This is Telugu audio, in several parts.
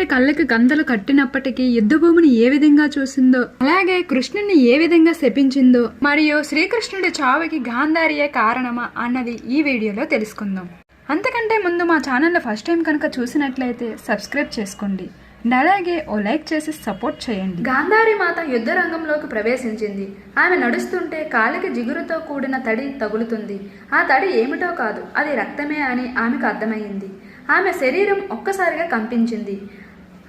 గాంధారి కళ్ళకి గంతలు కట్టినప్పటికీ యుద్ధభూమిని ఏ విధంగా చూసిందో అలాగే కృష్ణుని ఏ విధంగా శపించిందో మరియు శ్రీకృష్ణుడి చావుకి గాంధారియే కారణమా అన్నది ఈ వీడియోలో తెలుసుకుందాం. అంతకంటే ముందు మా ఛానల్లో ఫస్ట్ టైం కనుక చూసినట్లయితే సబ్స్క్రైబ్ చేసుకోండి. అలాగే ఓ లైక్ చేసి సపోర్ట్ చేయండి. గాంధారి మాత యుద్ధ రంగంలోకి ప్రవేశించింది. ఆమె నడుస్తుంటే కాలికి జిగురుతో కూడిన తడి తగులుతుంది. ఆ తడి ఏమిటో కాదు అది రక్తమే అని ఆమెకు అర్థమైంది. ఆమె శరీరం ఒక్కసారిగా కంపించింది.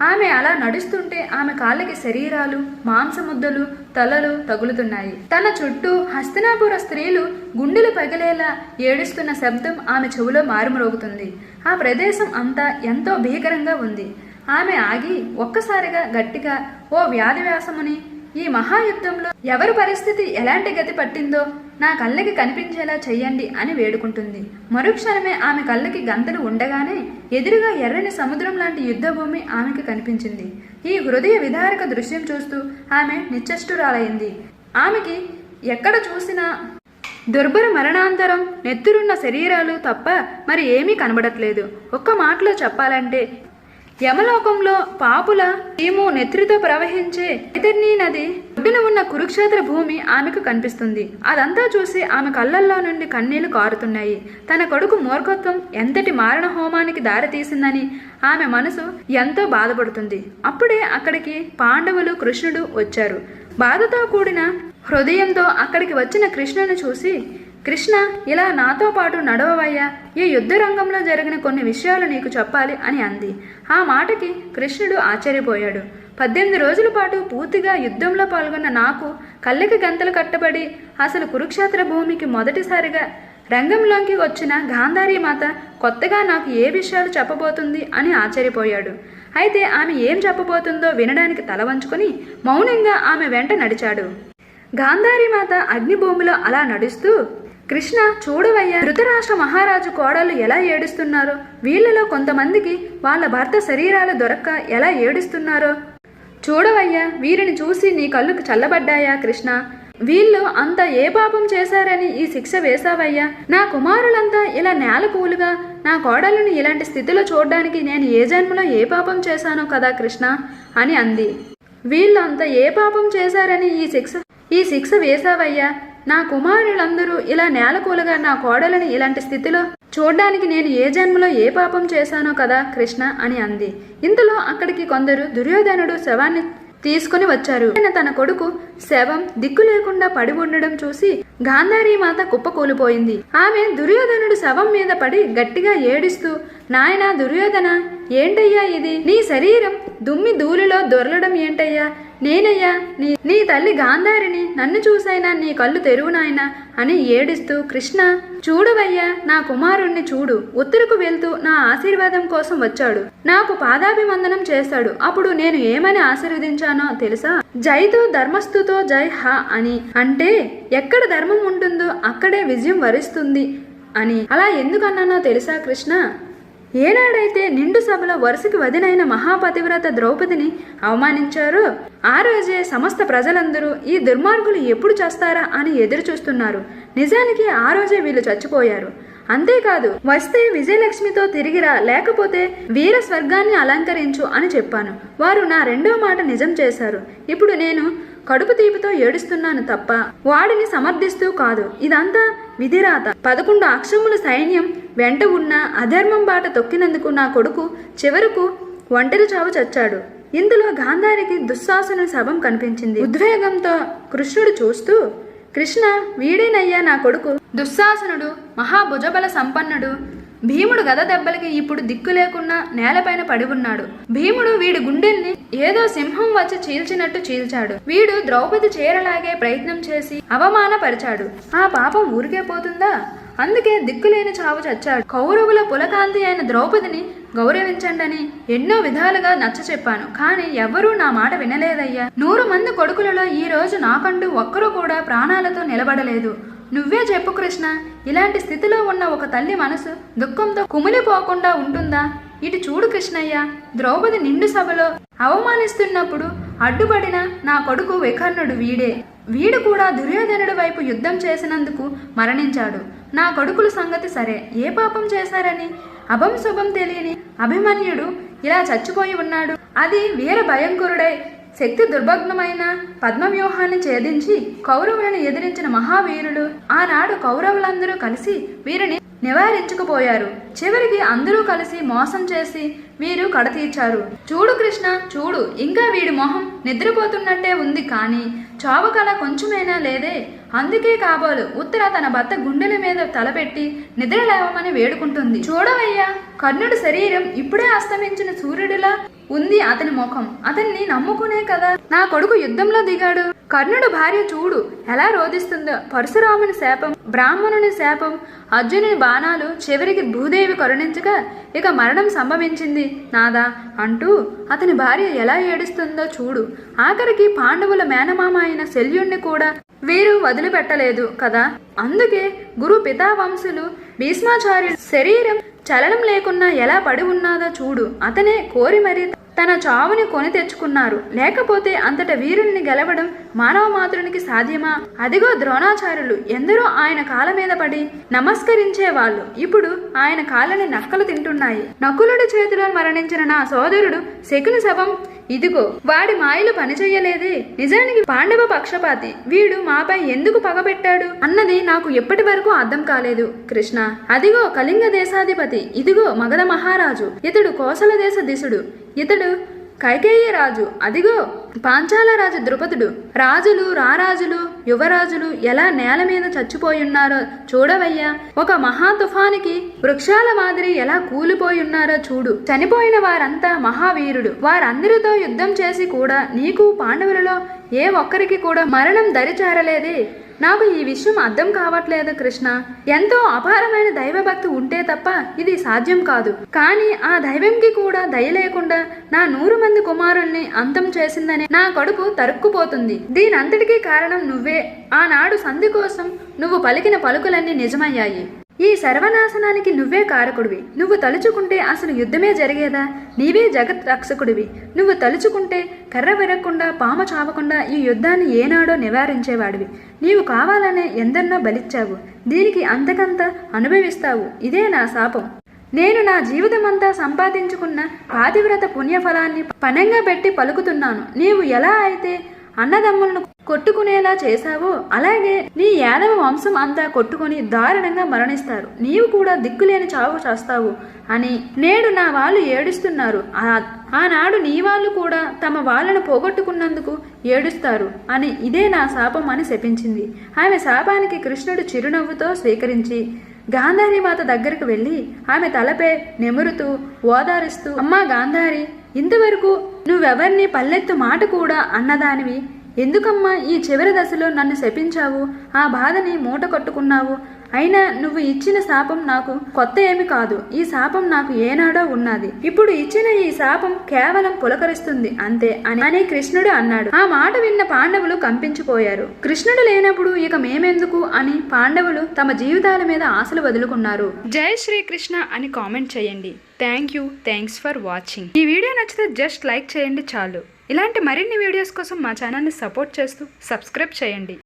ఆమె అలా నడుస్తుంటే ఆమె కాళ్ళకి శరీరాలు మాంసముద్దలు తలలు తగులుతున్నాయి. తన చుట్టూ హస్తినాపుర స్త్రీలు గుండెలు పగిలేలా ఏడుస్తున్న శబ్దం ఆమె చెవులో మారుమ్రోగుతుంది. ఆ ప్రదేశం అంతా ఎంతో భీకరంగా ఉంది. ఆమె ఆగి ఒక్కసారిగా గట్టిగా ఓ వ్యాధి వ్యాసముని ఈ మహాయుద్ధంలో ఎవరి పరిస్థితి ఎలాంటి గతి పట్టిందో నా కళ్ళకి కనిపించేలా చెయ్యండి అని వేడుకుంటుంది. మరుక్షణమే ఆమె కళ్ళకి గంతలు ఉండగానే ఎదురుగా ఎర్రని సముద్రం లాంటి యుద్ధభూమి ఆమెకి కనిపించింది. ఈ హృదయ విదారక దృశ్యం చూస్తూ ఆమె నిశ్చష్టురాలైంది. ఆమెకి ఎక్కడ చూసినా దుర్భర మరణాంతరం నెత్తురున్న శరీరాలు తప్ప మరి ఏమీ కనబడట్లేదు. ఒక్క మాటలో చెప్పాలంటే యమలోకంలో పాపుల ఏమో నెత్రితో ప్రవహించే ఇతర్నీ నది ఒడ్డున ఉన్న కురుక్షేత్ర భూమి ఆమెకు కనిపిస్తుంది. అదంతా చూసి ఆమె కళ్ళల్లో నుండి కన్నీళ్ళు కారుతున్నాయి. తన కొడుకు మూర్ఖత్వం ఎంతటి మారణ హోమానికి దారితీసిందని ఆమె మనసు ఎంతో బాధపడుతుంది. అప్పుడే అక్కడికి పాండవులు కృష్ణుడు వచ్చారు. బాధతో కూడిన హృదయంతో అక్కడికి వచ్చిన కృష్ణుని చూసి కృష్ణ ఇలా నాతో పాటు నడవవయ్యా. ఈ యుద్ధ రంగంలో జరిగిన కొన్ని విషయాలు నీకు చెప్పాలి అని అంది. ఆ మాటకి కృష్ణుడు ఆశ్చర్యపోయాడు. పద్దెనిమిది రోజుల పాటు పూర్తిగా యుద్ధంలో పాల్గొన్న నాకు కళ్ళకి గంతలు కట్టబడి అసలు కురుక్షేత్ర భూమికి మొదటిసారిగా రంగంలోకి వచ్చిన గాంధారీ మాత కొత్తగా నాకు ఏ విషయాలు చెప్పబోతుంది అని ఆశ్చర్యపోయాడు. అయితే ఆమె ఏం చెప్పబోతుందో వినడానికి తల వంచుకొని మౌనంగా ఆమె వెంట నడిచాడు. గాంధారీ మాత అగ్నిభూమిలో అలా నడుస్తూ కృష్ణ చూడవయ్యా ధృతరాష్ట్ర మహారాజు కోడలు ఎలా ఏడుస్తున్నారో? వీళ్ళలో కొంతమందికి వాళ్ళ భర్త శరీరాలు దొరక్క ఎలా ఏడుస్తున్నారో? చూడవయ్యా వీరిని చూసి నీ కళ్ళుకు చల్లబడ్డాయా కృష్ణ? వీళ్ళు అంత ఏ పాపం చేశారని ఈ శిక్ష వేశావయ్యా? నా కుమారులంతా ఇలా నేలకూలుగా నా కోడలను ఇలాంటి స్థితిలో చూడడానికి నేను ఏ జన్మలో ఏ పాపం చేశానో కదా కృష్ణ? అని అంది. వీళ్ళు ఏ పాపం చేశారని ఈ శిక్ష ఈ శిక్ష వేశావయ్యా? నా కుమారులందరూ ఇలా నేలకూలగా నా కోడలని ఇలాంటి స్థితిలో చూడ్డానికి నేను ఏ జన్మలో ఏ పాపం చేశానో కదా కృష్ణ అని అంది. ఇంతలో అక్కడికి కొందరు దుర్యోధనుడు శవాన్ని తీసుకుని వచ్చారు. ఆయన తన కొడుకు శవం దిక్కు లేకుండా పడి ఉండడం చూసి గాంధారీ మాత కుప్పకూలిపోయింది ఆమె దుర్యోధనుడు శవం మీద పడి గట్టిగా ఏడుస్తూ నాయనా దుర్యోధన ఏంటయ్యా ఇది? నీ శరీరం దుమ్మి ధూళిలో దొరలడం ఏంటయ్యా? నేనయ్యా నీ నీ తల్లి గాంధారిని నన్ను చూసైనా నీ కళ్ళు తెరువునాయనా అని ఏడిస్తూ కృష్ణ చూడవయ్యా నా కుమారుణ్ణి చూడు. ఉత్తరకు వెళ్తూ నా ఆశీర్వాదం కోసం వచ్చాడు. నాకు పాదాభివందనం చేశాడు. అప్పుడు నేను ఏమని ఆశీర్వదించానో తెలుసా? జైతో ధర్మస్థుతో జై హ అని. అంటే ఎక్కడ ధర్మం ఉంటుందో అక్కడే విజయం వరిస్తుంది అని. అలా ఎందుకన్నానో తెలుసా కృష్ణ? ఏనాడైతే నిండు సభలో వరుసకి వదినైన మహాపతివ్రత ద్రౌపదిని అవమానించారో ఆ రోజే సమస్త ప్రజలందరూ ఈ దుర్మార్గులు ఎప్పుడు చేస్తారా అని ఎదురు చూస్తున్నారు నిజానికి ఆ రోజే వీళ్ళు చచ్చిపోయారు. అంతేకాదు వస్తే విజయలక్ష్మితో తిరిగిరా లేకపోతే వీర స్వర్గాన్ని అలంకరించు అని చెప్పాను. వారు నా రెండో మాట నిజం చేశారు. ఇప్పుడు నేను కడుపు తీపితో ఏడుస్తున్నాను తప్ప వాడిని సమర్థిస్తూ కాదు. ఇదంతా విధిరాత. పదకొండు అక్షముల సైన్యం వెంట ఉన్న అధర్మం బాట తొక్కినందుకు నా కొడుకు చివరకు ఒంటరి చావు చచ్చాడు. ఇందులో గాంధారికి దుశ్శాసన శవం కనిపించింది. ఉద్వేగంతో కృష్ణుడు చూస్తూ కృష్ణ వీడేనయ్యా నా కొడుకు? దుశ్శాసనుడు మహాభుజబల సంపన్నుడు భీముడు గద దెబ్బలకి ఇప్పుడు దిక్కు లేకుండా నేలపైన పడి ఉన్నాడు. భీముడు వీడి గుండెల్ని ఏదో సింహం వచ్చి చీల్చినట్టు చీల్చాడు. వీడు ద్రౌపది చేరలాగే ప్రయత్నం చేసి అవమానపరిచాడు. ఆ పాపం ఊరికే పోతుందా? అందుకే దిక్కులేని చావు చచ్చాడు. కౌరవుల పులకాంతి అయిన ద్రౌపదిని గౌరవించండని ఎన్నో విధాలుగా నచ్చ చెప్పాను. కానీ ఎవ్వరూ నా మాట వినలేదయ్యా. నూరు మంది కొడుకులలో ఈ రోజు నాకంటూ ఒక్కరూ కూడా ప్రాణాలతో నిలబడలేదు. నువ్వే చెప్పు కృష్ణ ఇలాంటి స్థితిలో ఉన్న ఒక తల్లి మనసు దుఃఖంతో కుమిలిపోకుండా ఉంటుందా? ఇటు చూడు కృష్ణయ్య ద్రౌపది నిండు సభలో అవమానిస్తున్నప్పుడు అడ్డుపడిన నా కొడుకు వికర్ణుడు వీడే. వీడు కూడా దుర్యోధనుడి వైపు యుద్ధం చేసినందుకు మరణించాడు. నా కొడుకుల సంగతి సరే ఏ పాపం చేశారని? అభం శుభం తెలియని అభిమన్యుడు ఇలా చచ్చిపోయి ఉన్నాడు. అది వీర భయంకరుడై. శక్తి దుర్భగ్నమైన పద్మవ్యూహాన్ని ఛేదించి కౌరవులను ఎదిరించిన మహావీరులు ఆనాడు కౌరవులందరూ కలిసి వీరిని నివారించుకుపోయారు. చివరికి అందరూ కలిసి మోసం చేసి వీరు కడతీర్చారు. చూడు కృష్ణ చూడు ఇంకా వీడి మొహం నిద్రపోతున్నట్టే ఉంది కానీ చావుకల కొంచెమైనా లేదే. అందుకే కాబోలు ఉత్తర తన భర్త గుండెల మీద తలపెట్టి నిద్ర లేవమని వేడుకుంటుంది. చూడవయ్యా కర్ణుడి శరీరం ఇప్పుడే అస్తమించిన సూర్యుడిలా ఉంది అతని ముఖం. అతన్ని నమ్ముకునే కదా. నా కొడుకు యుద్ధంలో దిగాడు. కర్ణుడు భార్య చూడు ఎలా రోధిస్తుందో. పరశురాముని శాపం బ్రాహ్మణుని శాపం అర్జునుని బాణాలు చివరికి భూదేవి కరుణించగా ఇక మరణం సంభవించింది. నాదా అంటూ అతని భార్య ఎలా ఏడుస్తుందో చూడు. ఆఖరికి పాండవుల మేనమామ అయిన శల్యుణ్ణి కూడా వీరు వదిలిపెట్టలేదు కదా? అందుకే గురు పితావంశులు భీష్మాచార్యుడు శరీరం చలనం లేకున్నా ఎలా పడి ఉన్నాదో చూడు. అతనే కోరి మరీ తన చావుని కొని తెచ్చుకున్నారు. లేకపోతే అంతట వీరుల్ని గెలవడం మానవ మాతృనికి సాధ్యమా? అదిగో ద్రోణాచార్యులు ఎందరో ఆయన కాళ్ళ మీద పడి నమస్కరించే వాళ్ళు. ఇప్పుడు ఆయన కాళ్ళని నక్కలు తింటున్నాయి. నకులుడి చేతిలో మరణించిన నా సోదరుడు శకుని శవం ఇదిగో వాడి మాయలు పనిచేయలేదే నిజానికి పాండవ పక్షపాతి. వీడు మాపై ఎందుకు పగబెట్టాడు అన్నది నాకు ఎప్పటి వరకు అర్థం కాలేదు. కృష్ణ అదిగో కళింగ దేశాధిపతి. ఇదిగో మగధ మహారాజు. ఇతడు కోసల దేశ దిశుడు. ఇతడు కైకేయ రాజు అదిగో పాంచాల రాజు ద్రుపదుడు రాజులు రారాజులు యువరాజులు ఎలా నేల మీద చచ్చిపోయున్నారో చూడవయ్యా. ఒక మహా తుఫానికి వృక్షాల మాదిరి ఎలా కూలిపోయున్నారో చూడు. చనిపోయిన వారంతా మహావీరుడు. వారందరితో యుద్ధం చేసి కూడా నీకు పాండవులలో ఏ ఒక్కరికి కూడా మరణం దరిచారలేదే. నాకు ఈ విషయం అర్థం కావట్లేదు కృష్ణ. ఎంతో అపారమైన దైవభక్తి ఉంటే తప్ప ఇది సాధ్యం కాదు. కానీ ఆ దైవంకి కూడా దయ లేకుండా నా నూరు మంది కుమారుల్ని అంతం చేసిందని నా కొడుకు తరుక్కుపోతుంది. దీనంతటికీ కారణం నువ్వే. ఆనాడు సంధి కోసం నువ్వు పలికిన పలుకులన్నీ నిజమయ్యాయి. ఈ సర్వనాశనానికి నువ్వే కారకుడివి. నువ్వు తలుచుకుంటే అసలు యుద్ధమే జరిగేదా? నీవే జగత్ రక్షకుడివి. నువ్వు తలుచుకుంటే కర్ర విరగకుండా పాము చావకుండా ఈ యుద్ధాన్ని ఏనాడో నివారించేవాడివి. నీవు కావాలనే ఎందరినో బలిచ్చావు. దీనికి అంతకంత అనుభవిస్తావు. ఇదే నా శాపం. నేను నా జీవితమంతా సంపాదించుకున్న పాతివ్రత పుణ్యఫలాన్ని పనంగా పెట్టి పలుకుతున్నాను. నీవు ఎలా అయితే అన్నదమ్ములను కొట్టుకునేలా చేశావో అలాగే నీ యాదవ వంశం అంతా కొట్టుకొని దారుణంగా మరణిస్తారు. నీవు కూడా దిక్కులేని చావు చేస్తావు అని నేడు నా వాళ్ళు ఏడుస్తున్నారు. ఆనాడు నీ వాళ్ళు కూడా తమ వాళ్ళను పోగొట్టుకున్నందుకు ఏడుస్తారు అని ఇదే నా శాపం అని శపించింది. ఆమె శాపానికి కృష్ణుడు చిరునవ్వుతో స్వీకరించి గాంధారి మాత దగ్గరకు వెళ్ళి ఆమె తలపై నెమురుతూ ఓదారుస్తూ అమ్మా గాంధారి ఇంతవరకు నువ్వెవర్ని పల్లెత్తు మాట కూడా అన్నదానివి. ఎందుకమ్మా ఈ చివరి దశలో నన్ను శపించావు? ఆ బాధని మూట కట్టుకున్నావు. అయినా నువ్వు ఇచ్చిన శాపం నాకు కొత్త ఏమి కాదు. ఈ శాపం నాకు ఏనాడో ఉన్నది. ఇప్పుడు ఇచ్చిన ఈ శాపం కేవలం పులకరిస్తుంది అంతే అని అని కృష్ణుడు అన్నాడు. ఆ మాట విన్న పాండవులు కంపించిపోయారు. కృష్ణుడు లేనప్పుడు ఇక మేమెందుకు అని పాండవులు తమ జీవితాల మీద ఆశలు వదులుకున్నారు. జై శ్రీకృష్ణ అని కామెంట్ చేయండి. Thank you. Thanks for watching. ఈ వీడియో నచ్చితే జస్ట్ లైక్ చేయండి చాలు. ఇలాంటి మరిన్ని వీడియోస్ కోసం మా ఛానల్ని సపోర్ట్ చేస్తూ సబ్స్క్రైబ్ చేయండి.